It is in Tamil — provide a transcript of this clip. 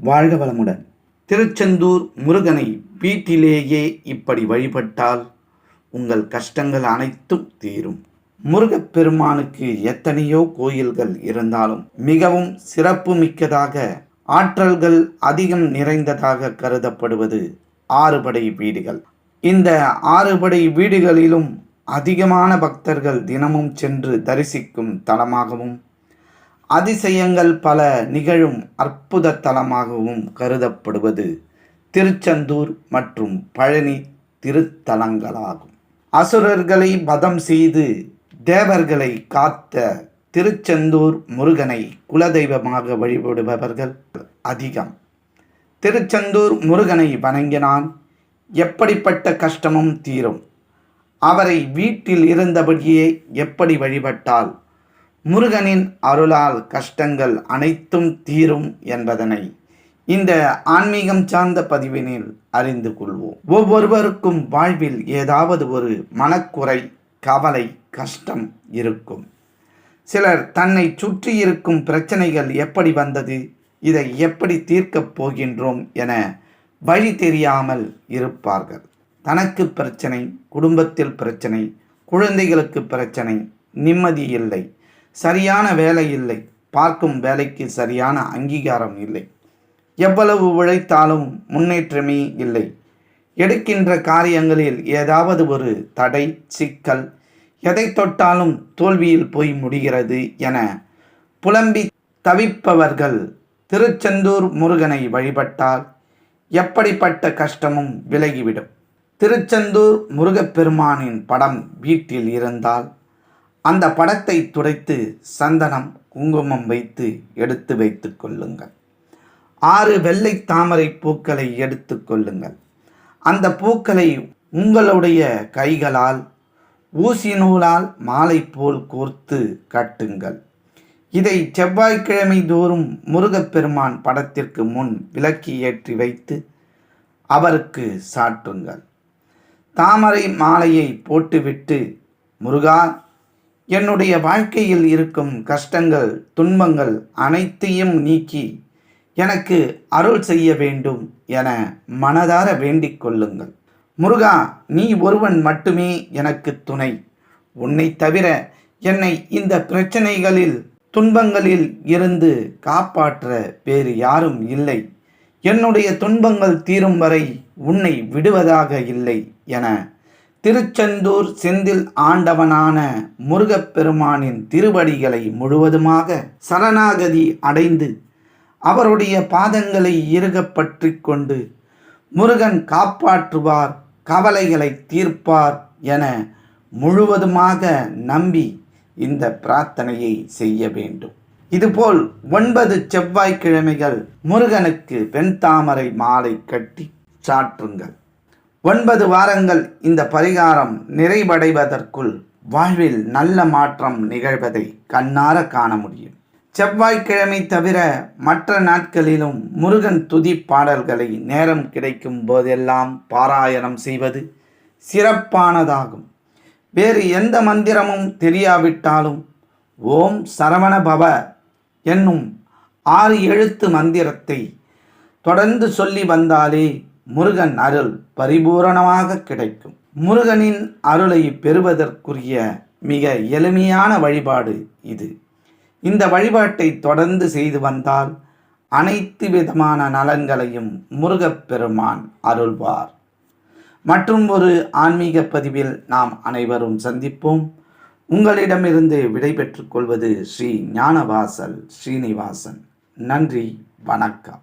வாழ்க வளமுடன். திருச்செந்தூர் முருகனை வீட்டிலேயே இப்படி வழிபட்டால் உங்கள் கஷ்டங்கள் அனைத்தும் தீரும். முருகப்பெருமானுக்கு எத்தனையோ கோயில்கள் இருந்தாலும் மிகவும் சிறப்பு மிக்கதாக ஆற்றல்கள் அதிகம் நிறைந்ததாக கருதப்படுவது ஆறுபடை வீடுகள். இந்த ஆறுபடை வீடுகளிலும் அதிகமான பக்தர்கள் தினமும் சென்று தரிசிக்கும் தலமாகவும் அதிசயங்கள் பல நிகழும் அற்புத தலமாகவும் கருதப்படுவது திருச்செந்தூர் மற்றும் பழனி திருத்தலங்களாகும். அசுரர்களை வதம் செய்து தேவர்களை காத்த திருச்செந்தூர் முருகனை குலதெய்வமாக வழிபடுபவர்கள் அதிகம். திருச்செந்தூர் முருகனை வணங்கினால் எப்படிப்பட்ட கஷ்டமும் தீரும். அவரை வீட்டில் இருந்தபடியே எப்படி வழிபட்டால் முருகனின் அருளால் கஷ்டங்கள் அனைத்தும் தீரும் என்பதனை இந்த ஆன்மீகம் சார்ந்த பதிவினில் அறிந்து கொள்வோம். ஒவ்வொருவருக்கும் வாழ்வில் ஏதாவது ஒரு மனக்குறை கவலை கஷ்டம் இருக்கும். சிலர் தன்னை சுற்றி இருக்கும் பிரச்சனைகள் எப்படி வந்தது இதை எப்படி தீர்க்கப் போகின்றோம் என வழி தெரியாமல் இருப்பார்கள். தனக்கு பிரச்சனை குடும்பத்தில் பிரச்சனை குழந்தைகளுக்கு பிரச்சனை நிம்மதி இல்லை. சரியான வேலை இல்லை. பார்க்கும் வேலைக்கு சரியான அங்கீகாரம் இல்லை. எவ்வளவு உழைத்தாலும் முன்னேற்றமே இல்லை. எடுக்கின்ற காரியங்களில் ஏதாவது ஒரு தடை சிக்கல் எதை தொட்டாலும் தோல்வியில் போய் முடிகிறது என புலம்பி தவிப்பவர்கள் திருச்செந்தூர் முருகனை வழிபட்டால் எப்படிப்பட்ட கஷ்டமும் விலகிவிடும். திருச்செந்தூர் முருகப்பெருமானின் படம் வீட்டில் இருந்தால் அந்த படத்தை துடைத்து சந்தனம் குங்குமம் வைத்து எடுத்து வைத்து கொள்ளுங்கள். ஆறு வெள்ளை தாமரை பூக்களை எடுத்து கொள்ளுங்கள். அந்த பூக்களை உங்களுடைய கைகளால் ஊசி நூலால் மாலை போல் கோர்த்து கட்டுங்கள். இதை செவ்வாய்க்கிழமை தோறும் முருகப்பெருமான் படத்திற்கு முன் விளக்கி ஏற்றி வைத்து அவருக்கு சாற்றுங்கள் தாமரை மாலையை போட்டுவிட்டு முருகா என்னுடைய வாழ்க்கையில் இருக்கும் கஷ்டங்கள் துன்பங்கள் அனைத்தையும் நீக்கி எனக்கு அருள் செய்ய வேண்டும் என மனதார வேண்டிக் கொள்ளுங்கள். முருகா நீ ஒருவன் மட்டுமே எனக்கு துணை. உன்னை தவிர என்னை இந்த பிரச்சனைகளில் துன்பங்களில் இருந்து காப்பாற்ற வேறு யாரும் இல்லை. என்னுடைய துன்பங்கள் தீரும் வரை உன்னை விடுவதாக இல்லை என திருச்செந்தூர் செந்தில் ஆண்டவனான முருகப்பெருமானின் திருவடிகளை முழுவதுமாக சரணாகதி அடைந்து அவருடைய பாதங்களை இறுக பற்றி கொண்டு முருகன் காப்பாற்றுவார் கவலைகளை தீர்ப்பார் என முழுவதுமாக நம்பி இந்த பிரார்த்தனையை செய்ய வேண்டும். இதுபோல் ஒன்பது செவ்வாய்க்கிழமைகள் முருகனுக்கு வெண்தாமரை மாலை கட்டி சாற்றுங்கள். ஒன்பது வாரங்கள் இந்த பரிகாரம் நிறைவடைவதற்குள் வாழ்வில் நல்ல மாற்றம் நிகழ்வதை கண்ணார காண முடியும். செவ்வாய்க்கிழமை தவிர மற்ற நாட்களிலும் முருகன் துதி பாடல்களை நேரம் கிடைக்கும் போதெல்லாம் பாராயணம் செய்வது சிறப்பானதாகும். வேறு எந்த மந்திரமும் தெரியாவிட்டாலும் ஓம் சரவண பவ என்னும் ஆறு எழுத்து மந்திரத்தை தொடர்ந்து சொல்லி வந்தாலே முருகன் அருள் பரிபூரணமாக கிடைக்கும். முருகனின் அருளை பெறுவதற்குரிய மிக எளிமையான வழிபாடு இது. இந்த வழிபாட்டை தொடர்ந்து செய்து வந்தால் அனைத்து விதமான நலன்களையும் முருகப்பெருமான் அருள்வார். மற்றும் ஒரு ஆன்மீக பதிவில் நாம் அனைவரும் சந்திப்போம். உங்களிடமிருந்து விடைபெற்று கொள்வது ஸ்ரீ ஞானவாசல் ஸ்ரீனிவாசன். நன்றி வணக்கம்.